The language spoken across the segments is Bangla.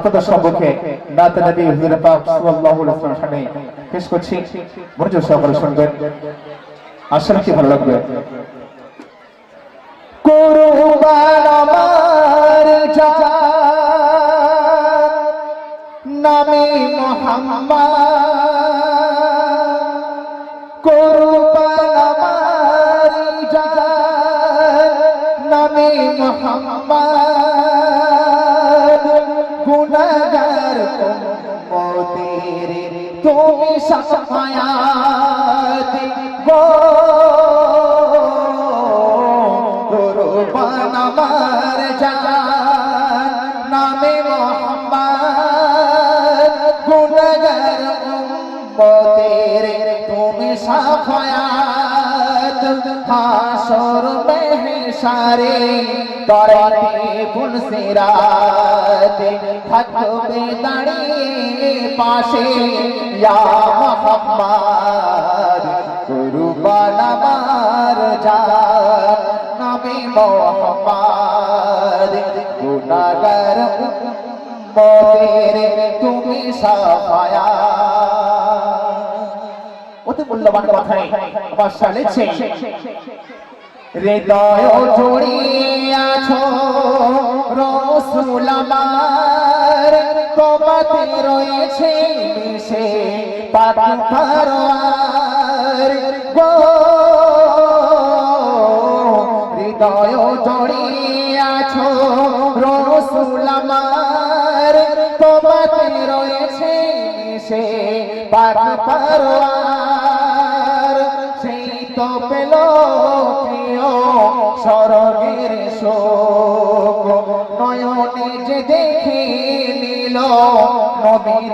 আপনাদের সম্মুখে নাতে নবী হুজুর পাক সাল্লাল্লাহু আলাইহি ওয়াসাল্লামের সামনে পেশ করছি। মনোযোগ সহকারে শুনবেন। আশা রাখি ভালো লাগবে? কুরবান আমার জান নামে মোহাম্মদ উম্মতের তুমি সাফায়াত গো কুরবান আমার জান নামে মোহাম্মদ গুনাহগার উম্মতের তুমি সাফায়াত হাসর মেহসারে তরাতে পুলসিরাতে থাকবে দাঁড়িয়ে পাশে। ইয়া মোহাম্মদ কুরবান আমার জান, নবী মোহাম্মদ গুনাহগার তুমি সাফায়াত অতি মূল্যবান কথাই আমার শালেছে হৃদয় জড়িয়াছো রসুল আমার। কবাতে রয়েছে মিশে পাক পারোয়ার। গো, হৃদয় জড়িয়াছো রসুল আমার। কবাতে রয়েছে মিশে পাক পারোয়ার। সেই তো পেল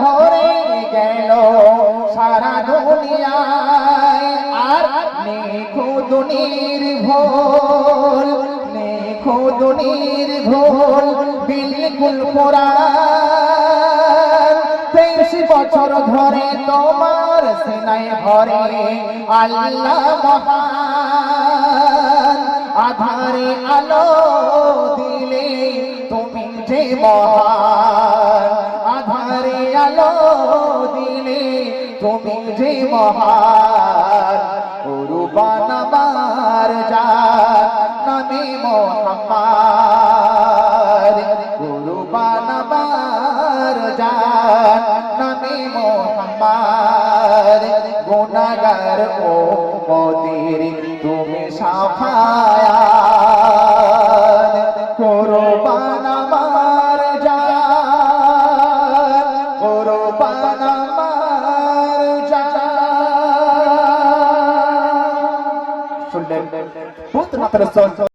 ভরে গেল। সারা দুনিয়ায় আর নিখুদ নির্ভুল নিখুদ নির্ভুল বিলকুল কোরআন। তেইশ বছর ধরে তোমার সেনায় ভরে, আল্লাহ মহান, আধারে আলো মহান। আধারে আলো দিলে তুমি যে মহান। কুরবান আমার জান নবী মোহাম্মদ। কুরবান আমার জান নবী মোহাম্মদ। গুনাহগার উম্মতের তুমি সাফায়াত। শুনলেন বহুত মাত্র